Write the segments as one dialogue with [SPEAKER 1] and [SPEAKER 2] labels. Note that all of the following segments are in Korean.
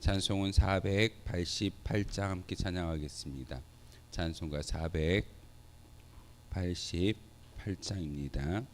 [SPEAKER 1] 찬송은 488장 함께 찬양하겠습니다. 찬송가 488장입니다.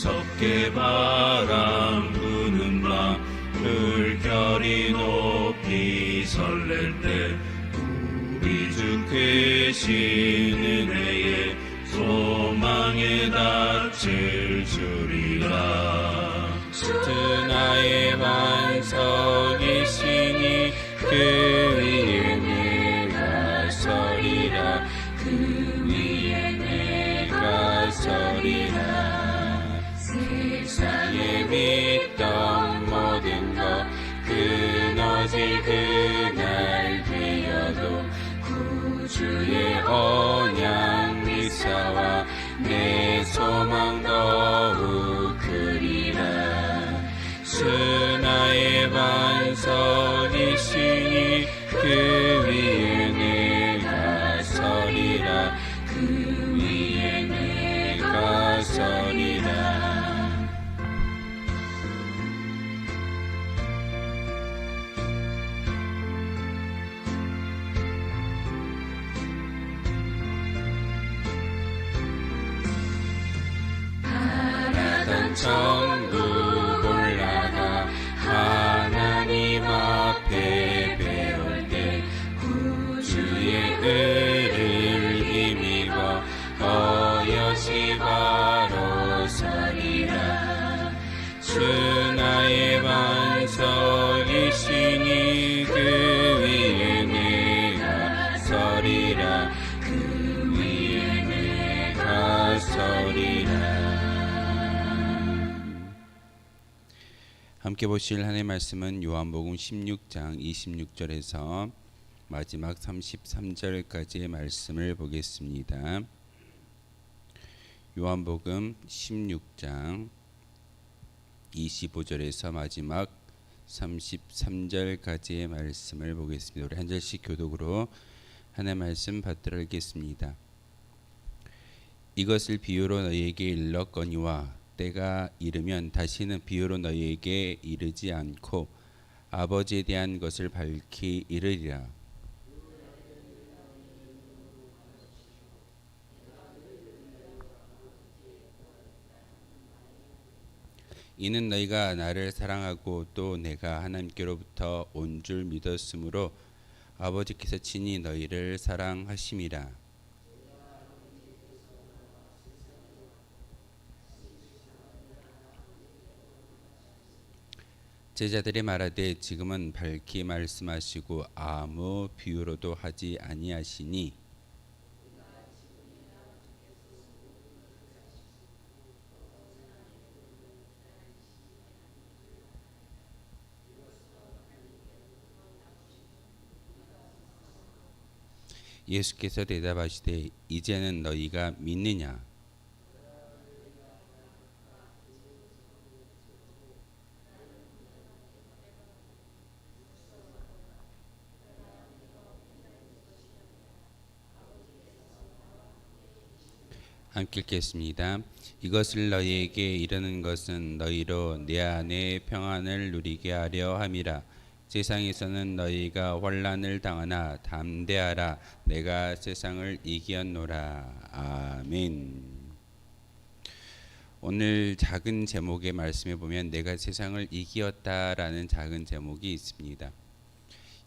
[SPEAKER 2] 무섭게 바람 부는 밤 물결이 높이 설렐 때 우리 주 크신 은혜에 소망에 닿칠 줄이라. 주 나의 반석 내 소망 더욱 크리라. 주 나의 반석
[SPEAKER 1] 함께 보실 하나님의 말씀은 요한복음 16장 26절에서 마지막 33절까지의 말씀을 보겠습니다. 요한복음 16장 25절에서 마지막 33절까지의 말씀을 보겠습니다. 우리 한 절씩 교독으로 하나님의 말씀 받들어 읽겠습니다. 이것을 비유로 너희에게 일렀거니와 때가 이르면 다시는 비유로 너희에게 이르지 않고 아버지에 대한 것을 밝히 이르리라. 이는 너희가 나를 사랑하고 또 내가 하나님께로부터 온 줄 믿었으므로 아버지께서 친히 너희를 사랑하심이라. 제자들이 말하되 지금은 밝히 말씀하시고 아무 비유로도 하지 아니하시니 예수께서 대답하시되 이제는 너희가 믿느냐? 함께 읽겠습니다. 이것을 너희에게 이르는 것은 너희로 내 안에 평안을 누리게 하려 함이라. 세상에서는 너희가 환난을 당하나 담대하라. 내가 세상을 이기었노라. 아멘. 오늘 작은 제목의 말씀에 보면 내가 세상을 이기었다라는 작은 제목이 있습니다.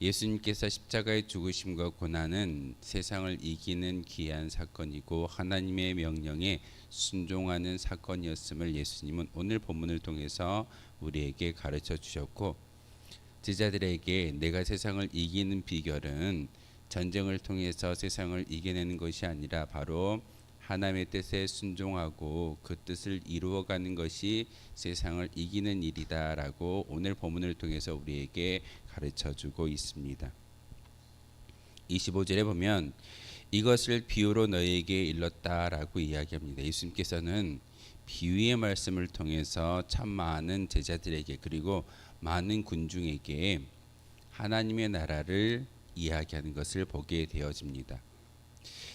[SPEAKER 1] 예수님께서 십자가의 죽으심과 고난은 세상을 이기는 귀한 사건이고 하나님의 명령에 순종하는 사건이었음을 예수님은 오늘 본문을 통해서 우리에게 가르쳐 주셨고 제자들에게 내가 세상을 이기는 비결은 전쟁을 통해서 세상을 이겨내는 것이 아니라 바로 하나님의 뜻에 순종하고 그 뜻을 이루어가는 것이 세상을 이기는 일이다라고 오늘 본문을 통해서 우리에게 가르쳐 주고 있습니다. 25절에 보면 이것을 비유로 너희에게 일렀다라고 이야기합니다. 예수님께서는 비유의 말씀을 통해서 참 많은 제자들에게 그리고 많은 군중에게 하나님의 나라를 이야기하는 것을 보게 되어집니다.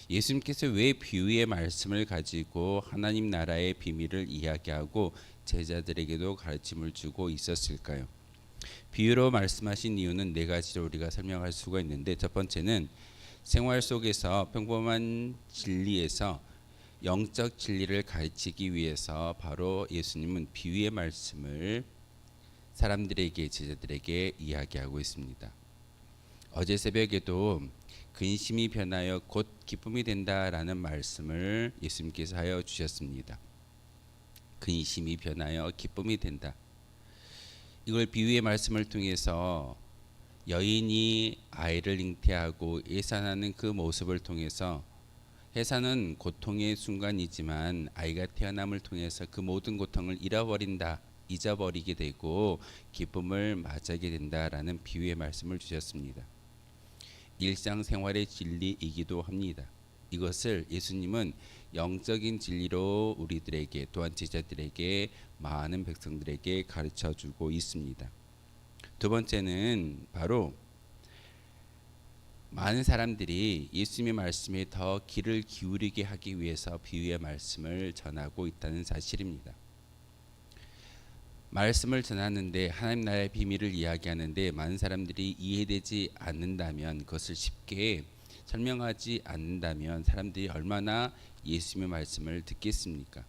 [SPEAKER 1] 예수님께서 왜 비유의 말씀을 가지고 하나님 나라의 비밀을 이야기하고 제자들에게도 가르침을 주고 있었을까요? 비유로 말씀하신 이유는 네 가지로 우리가 설명할 수가 있는데 첫 번째는 생활 속에서 평범한 진리에서 영적 진리를 가르치기 위해서 바로 예수님은 비유의 말씀을 사람들에게 제자들에게 이야기하고 있습니다. 어제 새벽에도 근심이 변하여 곧 기쁨이 된다라는 말씀을 예수님께서 하여 주셨습니다. 근심이 변하여 기쁨이 된다. 이걸 비유의 말씀을 통해서 여인이 아이를 잉태하고 예산하는 그 모습을 통해서 해산은 고통의 순간이지만 아이가 태어남을 통해서 그 모든 고통을 잃어버린다, 잊어버리게 되고 기쁨을 맞이하게 된다라는 비유의 말씀을 주셨습니다. 일상생활의 진리이기도 합니다. 이것을 예수님은 영적인 진리로 우리들에게 또한 제자들에게 많은 백성들에게 가르쳐 주고 있습니다. 두 번째는 바로 많은 사람들이 예수님의 말씀에 더 귀를 기울이게 하기 위해서 비유의 말씀을 전하고 있다는 사실입니다. 말씀을 전하는데 하나님 나라의 비밀을 이야기하는데 많은 사람들이 이해되지 않는다면 그것을 쉽게 설명하지 않는다면 사람들이 얼마나 예수님의 말씀을 듣겠습니까?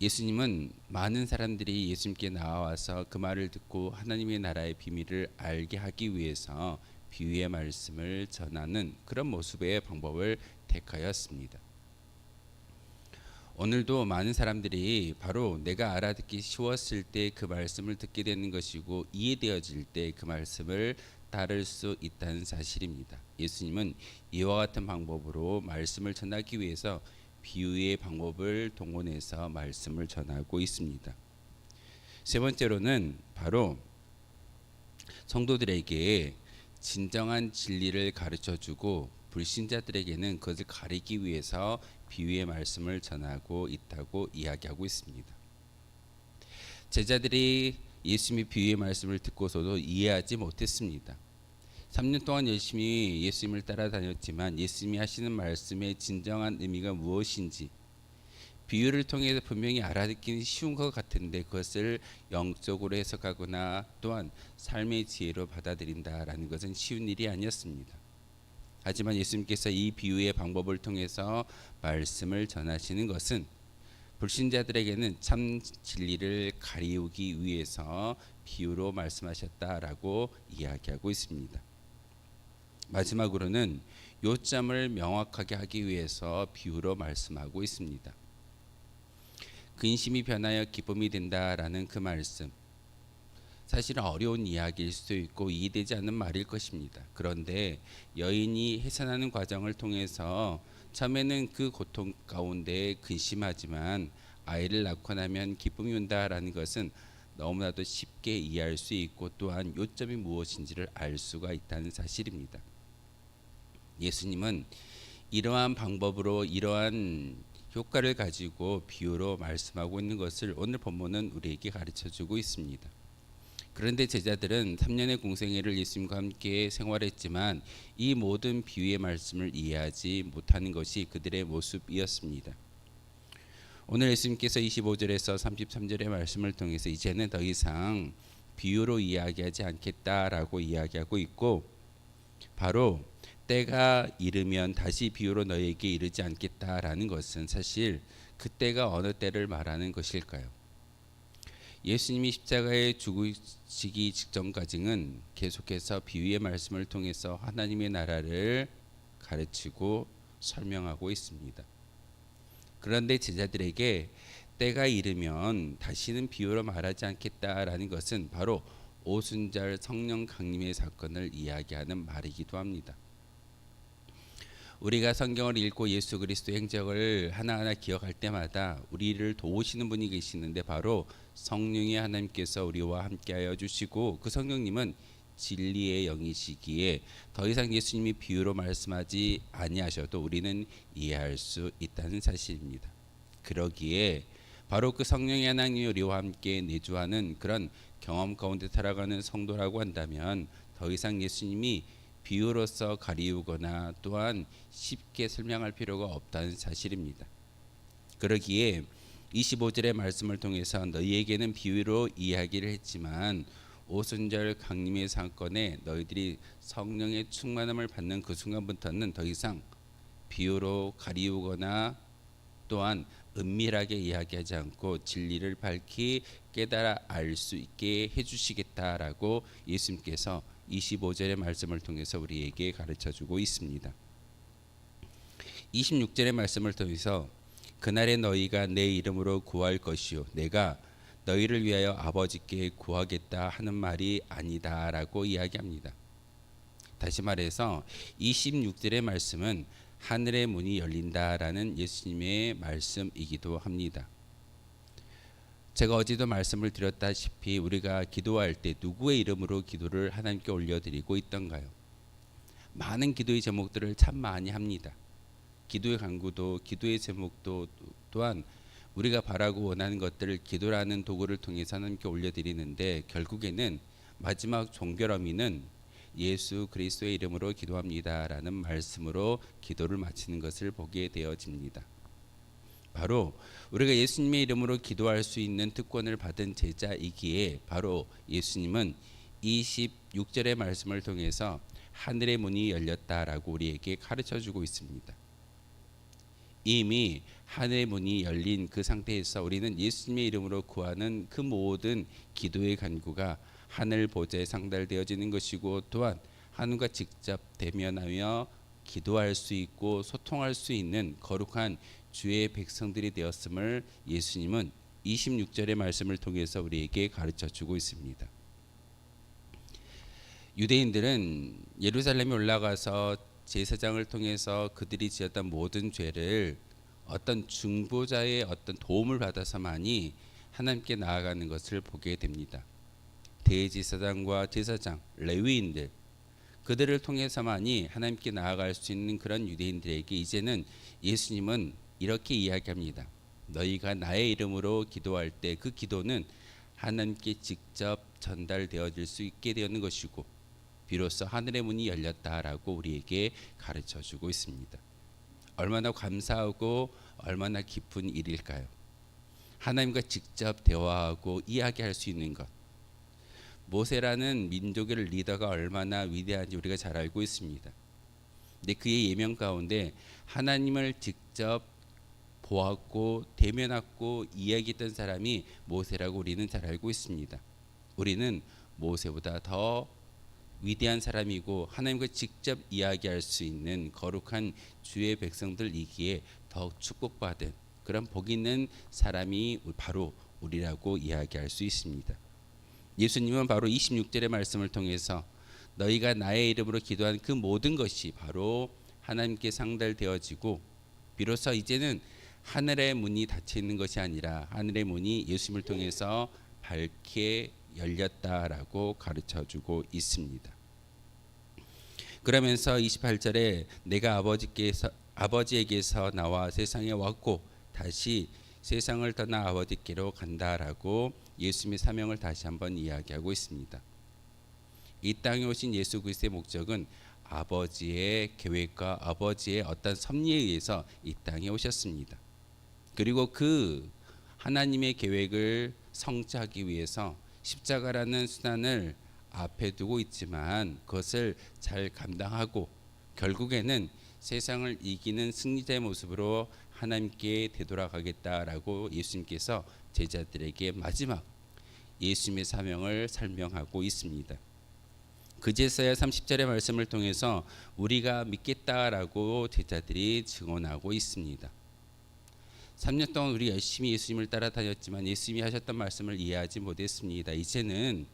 [SPEAKER 1] 예수님은 많은 사람들이 예수님께 나와서 그 말을 듣고 하나님의 나라의 비밀을 알게 하기 위해서 비유의 말씀을 전하는 그런 모습의 방법을 택하였습니다. 오늘도 많은 사람들이 바로 내가 알아듣기 쉬웠을 때 그 말씀을 듣게 되는 것이고 이해되어질 때 그 말씀을 따를 수 있다는 사실입니다. 예수님은 이와 같은 방법으로 말씀을 전하기 위해서 비유의 방법을 동원해서 말씀을 전하고 있습니다. 세 번째로는 바로 성도들에게 진정한 진리를 가르쳐 주고 불신자들에게는 그것을 가리기 위해서 비유의 말씀을 전하고 있다고 이야기하고 있습니다. 제자들이 예수님의 비유의 말씀을 듣고서도 이해하지 못했습니다. 3년 동안 열심히 예수님을 따라다녔지만 예수님이 하시는 말씀의 진정한 의미가 무엇인지 비유를 통해서 분명히 알아듣기는 쉬운 것 같은데 그것을 영적으로 해석하거나 또한 삶의 지혜로 받아들인다라는 것은 쉬운 일이 아니었습니다. 하지만 예수님께서 이 비유의 방법을 통해서 말씀을 전하시는 것은 불신자들에게는 참 진리를 가리우기 위해서 비유로 말씀하셨다라고 이야기하고 있습니다. 마지막으로는 요점을 명확하게 하기 위해서 비유로 말씀하고 있습니다. 근심이 변하여 기쁨이 된다라는 그 말씀. 사실은 어려운 이야기일 수도 있고 이해되지 않는 말일 것입니다. 그런데 여인이 해산하는 과정을 통해서 처음에는 그 고통 가운데 근심하지만 아이를 낳고 나면 기쁨이 온다라는 것은 너무나도 쉽게 이해할 수 있고 또한 요점이 무엇인지를 알 수가 있다는 사실입니다. 예수님은 이러한 방법으로 이러한 효과를 가지고 비유로 말씀하고 있는 것을 오늘 본문은 우리에게 가르쳐 주고 있습니다. 그런데 제자들은 3년의 공생애를 예수님과 함께 생활했지만 이 모든 비유의 말씀을 이해하지 못하는 것이 그들의 모습이었습니다. 오늘 예수님께서 25절에서 33절의 말씀을 통해서 이제는 더 이상 비유로 이야기하지 않겠다라고 이야기하고 있고 바로 때가 이르면 다시 비유로 너희에게 이르지 않겠다라는 것은 사실 그때가 어느 때를 말하는 것일까요? 예수님이 십자가에 죽으시기 직전까지는 계속해서 비유의 말씀을 통해서 하나님의 나라를 가르치고 설명하고 있습니다. 그런데 제자들에게 때가 이르면 다시는 비유로 말하지 않겠다라는 것은 바로 오순절 성령 강림의 사건을 이야기하는 말이기도 합니다. 우리가 성경을 읽고 예수 그리스도의 행적을 하나하나 기억할 때마다 우리를 도우시는 분이 계시는데 바로 성령의 하나님께서 우리와 함께하여 주시고 그 성령님은 진리의 영이시기에 더 이상 예수님이 비유로 말씀하지 아니하셔도 우리는 이해할 수 있다는 사실입니다. 그러기에 바로 그 성령의 하나님이 우리와 함께 내주하는 그런 경험 가운데 살아가는 성도라고 한다면 더 이상 예수님이 비유로서 가리우거나 또한 쉽게 설명할 필요가 없다는 사실입니다. 그러기에 25절의 말씀을 통해서 너희에게는 비유로 이야기를 했지만 오순절 강림의 사건에 너희들이 성령의 충만함을 받는 그 순간부터는 더 이상 비유로 가리우거나 또한 은밀하게 이야기하지 않고 진리를 밝히 깨달아 알 수 있게 해주시겠다라고 예수님께서 25절의 말씀을 통해서 우리에게 가르쳐 주고 있습니다. 26절의 말씀을 통해서 그날에 너희가 내 이름으로 구할 것이요 내가 너희를 위하여 아버지께 구하겠다 하는 말이 아니다라고 이야기합니다. 다시 말해서 26절의 말씀은 하늘의 문이 열린다라는 예수님의 말씀이기도 합니다. 제가 어제도 말씀을 드렸다시피 우리가 기도할 때 누구의 이름으로 기도를 하나님께 올려드리고 있던가요? 많은 기도의 제목들을 참 많이 합니다. 기도의 간구도 기도의 제목도 또한 우리가 바라고 원하는 것들을 기도라는 도구를 통해서 하나님께 올려드리는데 결국에는 마지막 종결어미는 예수 그리스도의 이름으로 기도합니다라는 말씀으로 기도를 마치는 것을 보게 되어집니다. 바로 우리가 예수님의 이름으로 기도할 수 있는 특권을 받은 제자이기에 바로 예수님은 26절의 말씀을 통해서 하늘의 문이 열렸다라고 우리에게 가르쳐 주고 있습니다. 이미 하늘의 문이 열린 그 상태에서 우리는 예수님의 이름으로 구하는 그 모든 기도의 간구가 하늘 보좌에 상달되어지는 것이고 또한 하늘과 직접 대면하며 기도할 수 있고 소통할 수 있는 거룩한 주의 백성들이 되었음을 예수님은 26절의 말씀을 통해서 우리에게 가르쳐 주고 있습니다. 유대인들은 예루살렘에 올라가서 제사장을 통해서 그들이 지었던 모든 죄를 어떤 중보자의 어떤 도움을 받아서만이 하나님께 나아가는 것을 보게 됩니다. 대제사장과 제사장, 레위인들 그들을 통해서만이 하나님께 나아갈 수 있는 그런 유대인들에게 이제는 예수님은 이렇게 이야기합니다. 너희가 나의 이름으로 기도할 때 그 기도는 하나님께 직접 전달되어질 수 있게 되는 것이고 비로소 하늘의 문이 열렸다라고 우리에게 가르쳐 주고 있습니다. 얼마나 감사하고 얼마나 기쁜 일일까요? 하나님과 직접 대화하고 이야기할 수 있는 것. 모세라는 민족의 리더가 얼마나 위대한지 우리가 잘 알고 있습니다. 근데 그의 예명 가운데 하나님을 직접 보았고 대면하고 이야기했던 사람이 모세라고 우리는 잘 알고 있습니다. 우리는 모세보다 더 위대한 사람이고 하나님과 직접 이야기할 수 있는 거룩한 주의 백성들이기에 더욱 축복받은 그런 복 있는 사람이 바로 우리라고 이야기할 수 있습니다. 예수님은 바로 26절의 말씀을 통해서 너희가 나의 이름으로 기도한 그 모든 것이 바로 하나님께 상달되어지고 비로소 이제는 하늘의 문이 닫혀 있는 것이 아니라 하늘의 문이 예수님을 통해서 밝게 열렸다라고 가르쳐 주고 있습니다. 그러면서 28절에 내가 아버지께서 아버지에게서 나와 세상에 왔고 다시 세상을 떠나 아버지께로 간다라고 예수님의 사명을 다시 한번 이야기하고 있습니다. 이 땅에 오신 예수 그리스도의 목적은 아버지의 계획과 아버지의 어떤 섭리에 의해서 이 땅에 오셨습니다. 그리고 그 하나님의 계획을 성취하기 위해서 십자가라는 수단을 앞에 두고 있지만 그것을 잘 감당하고 결국에는 세상을 이기는 승리자의 모습으로 하나님께 되돌아가겠다라고 예수님께서 제자들에게 마지막 예수님의 사명을 설명하고 있습니다. 그제서야 30절의 말씀을 통해서 우리가 믿겠다라고 제자들이 증언하고 있습니다. 3년 동안 우리 열심히 예수님을 따라다녔지만 예수님이 하셨던 말씀을 이해하지 못했습니다. 이제는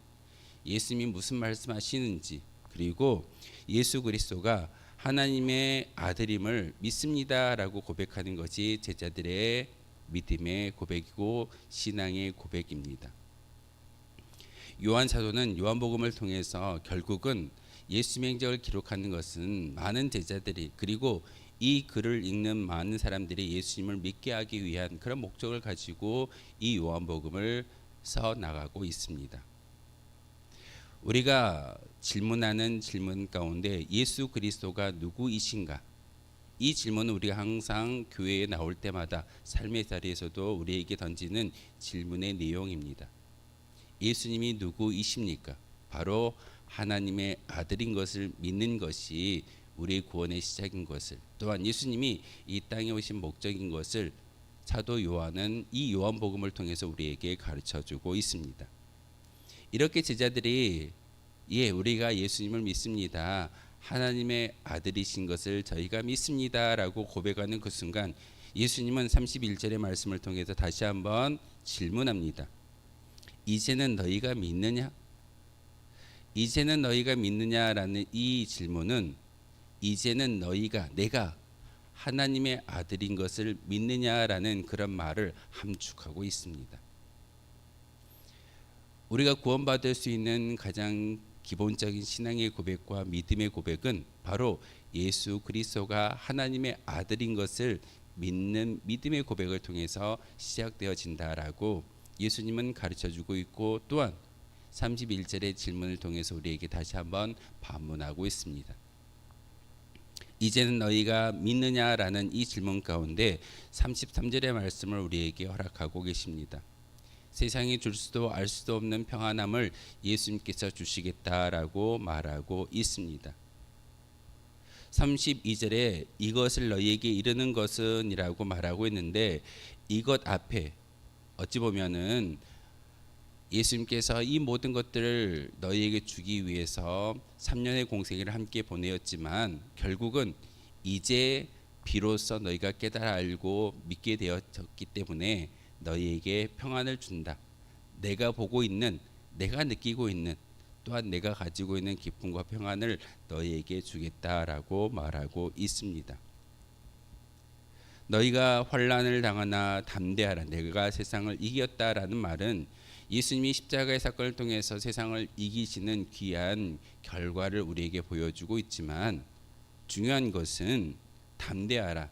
[SPEAKER 1] 예수님이 무슨 말씀하시는지 그리고 예수 그리스도가 하나님의 아들임을 믿습니다라고 고백하는 것이 제자들의 믿음의 고백이고 신앙의 고백입니다. 요한 사도는 요한복음을 통해서 결국은 예수의 행적을 기록하는 것은 많은 제자들이 그리고 이 글을 읽는 많은 사람들이 예수님을 믿게 하기 위한 그런 목적을 가지고 이 요한복음을 써 나가고 있습니다. 우리가 질문하는 질문 가운데 예수 그리스도가 누구이신가? 이 질문은 우리가 항상 교회에 나올 때마다 삶의 자리에서도 우리에게 던지는 질문의 내용입니다. 예수님이 누구이십니까? 바로 하나님의 아들인 것을 믿는 것이 우리의 구원의 시작인 것을 또한 예수님이 이 땅에 오신 목적인 것을 사도 요한은 이 요한복음을 통해서 우리에게 가르쳐 주고 있습니다. 이렇게 제자들이 예, 우리가 예수님을 믿습니다. 하나님의 아들이신 것을 저희가 믿습니다라고 고백하는 그 순간 예수님은 31절의 말씀을 통해서 다시 한번 질문합니다. 이제는 너희가 믿느냐? 이제는 너희가 믿느냐라는 이 질문은 이제는 너희가 내가 하나님의 아들인 것을 믿느냐라는 그런 말을 함축하고 있습니다. 우리가 구원받을 수 있는 가장 기본적인 신앙의 고백과 믿음의 고백은 바로 예수 그리스도가 하나님의 아들인 것을 믿는 믿음의 고백을 통해서 시작되어진다라고 예수님은 가르쳐 주고 있고 또한 31절의 질문을 통해서 우리에게 다시 한번 반문하고 있습니다. 이제는 너희가 믿느냐라는 이 질문 가운데 33절의 말씀을 우리에게 허락하고 계십니다. 세상이 줄 수도 알 수도 없는 평안함을 예수님께서 주시겠다라고 말하고 있습니다. 32절에 이것을 너희에게 이르는 것은이라고 말하고 있는데 이것 앞에 어찌 보면은 예수님께서 이 모든 것들을 너희에게 주기 위해서 3년의 공생애를 함께 보내었지만 결국은 이제 비로소 너희가 깨달아 알고 믿게 되었기 때문에 너희에게 평안을 준다. 내가 보고 있는 내가 느끼고 있는 또한 내가 가지고 있는 기쁨과 평안을 너희에게 주겠다라고 말하고 있습니다. 너희가 환란을 당하나 담대하라 내가 세상을 이겼다라는 말은 예수님이 십자가의 사건을 통해서 세상을 이기시는 귀한 결과를 우리에게 보여주고 있지만 중요한 것은 담대하라.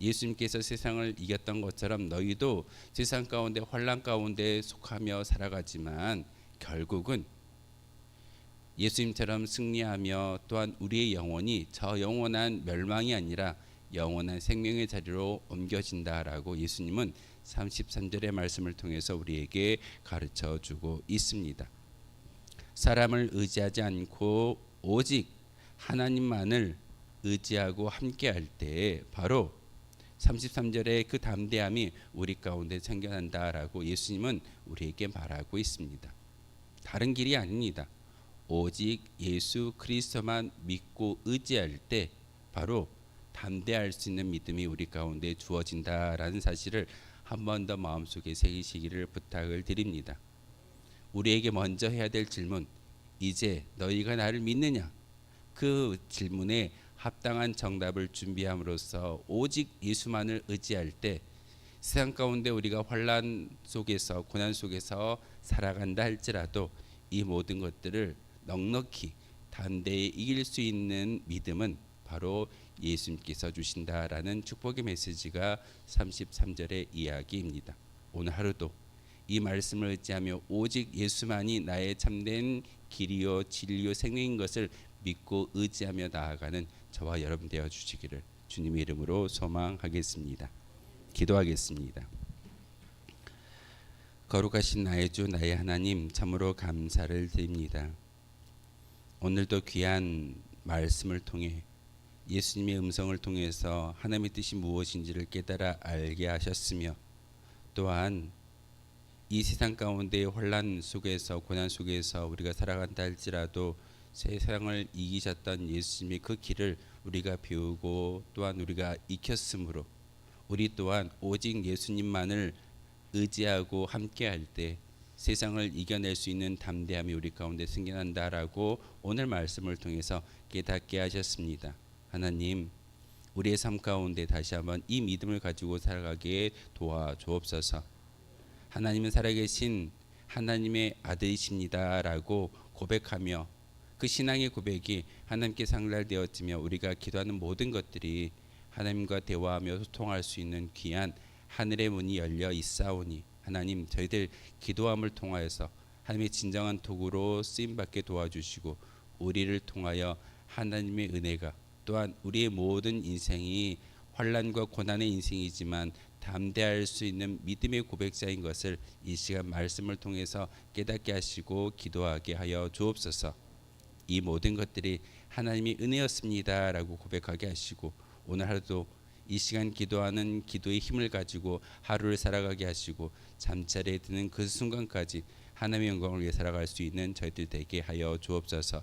[SPEAKER 1] 예수님께서 세상을 이겼던 것처럼 너희도 세상 가운데 환란 가운데 속하며 살아가지만 결국은 예수님처럼 승리하며 또한 우리의 영혼이 저 영원한 멸망이 아니라 영원한 생명의 자리로 옮겨진다라고 예수님은 33절의 말씀을 통해서 우리에게 가르쳐 주고 있습니다. 사람을 의지하지 않고 오직 하나님만을 의지하고 함께할 때 바로 33절의 그 담대함이 우리 가운데 생겨난다라고 예수님은 우리에게 말하고 있습니다. 다른 길이 아닙니다. 오직 예수 그리스도만 믿고 의지할 때 바로 담대할 수 있는 믿음이 우리 가운데 주어진다라는 사실을 한 번 더 마음속에 새기시기를 부탁을 드립니다. 우리에게 먼저 해야 될 질문 이제 너희가 나를 믿느냐 그 질문에 합당한 정답을 준비함으로써 오직 예수만을 의지할 때 세상 가운데 우리가 환란 속에서 고난 속에서 살아간다 할지라도 이 모든 것들을 넉넉히 담대히 이길 수 있는 믿음은 바로 예수님께서 주신다라는 축복의 메시지가 33절의 이야기입니다. 오늘 하루도 이 말씀을 의지하며 오직 예수만이 나의 참된 길이요 진리요 생명인 것을 믿고 의지하며 나아가는 저와 여러분 되어 주시기를 주님의 이름으로 소망하겠습니다. 기도하겠습니다. 거룩하신 나의 주 나의 하나님 참으로 감사를 드립니다. 오늘도 귀한 말씀을 통해 예수님의 음성을 통해서 하나님의 뜻이 무엇인지를 깨달아 알게 하셨으며 또한 이 세상 가운데 혼란 속에서 고난 속에서 우리가 살아간다 할지라도 세상을 이기셨던 예수님의 그 길을 우리가 배우고 또한 우리가 익혔으므로 우리 또한 오직 예수님만을 의지하고 함께할 때 세상을 이겨낼 수 있는 담대함이 우리 가운데 생겨난다라고 오늘 말씀을 통해서 깨닫게 하셨습니다. 하나님, 우리의 삶 가운데 다시 한번 이 믿음을 가지고 살아가게 도와주옵소서. 하나님은 살아계신 하나님의 아들이십니다라고 고백하며 그 신앙의 고백이 하나님께 상달되었으며 우리가 기도하는 모든 것들이 하나님과 대화하며 소통할 수 있는 귀한 하늘의 문이 열려 있사오니 하나님 저희들 기도함을 통하여서 하나님의 진정한 도구로 쓰임 받게 도와주시고 우리를 통하여 하나님의 은혜가 또한 우리의 모든 인생이 환란과 고난의 인생이지만 담대할 수 있는 믿음의 고백자인 것을 이 시간 말씀을 통해서 깨닫게 하시고 기도하게 하여 주옵소서. 이 모든 것들이 하나님의 은혜였습니다라고 고백하게 하시고 오늘 하루도 이 시간 기도하는 기도의 힘을 가지고 하루를 살아가게 하시고 잠자리에 드는 그 순간까지 하나님의 영광을 위해 살아갈 수 있는 저희들 되게 하여 주옵소서.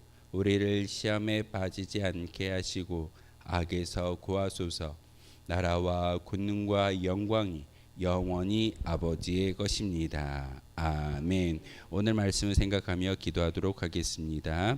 [SPEAKER 1] 우리를 시험에 빠지지 않게 하시고 악에서 구하소서. 나라와 권능과 영광이 영원히 아버지의 것입니다. 아멘. 오늘 말씀을 생각하며 기도하도록 하겠습니다.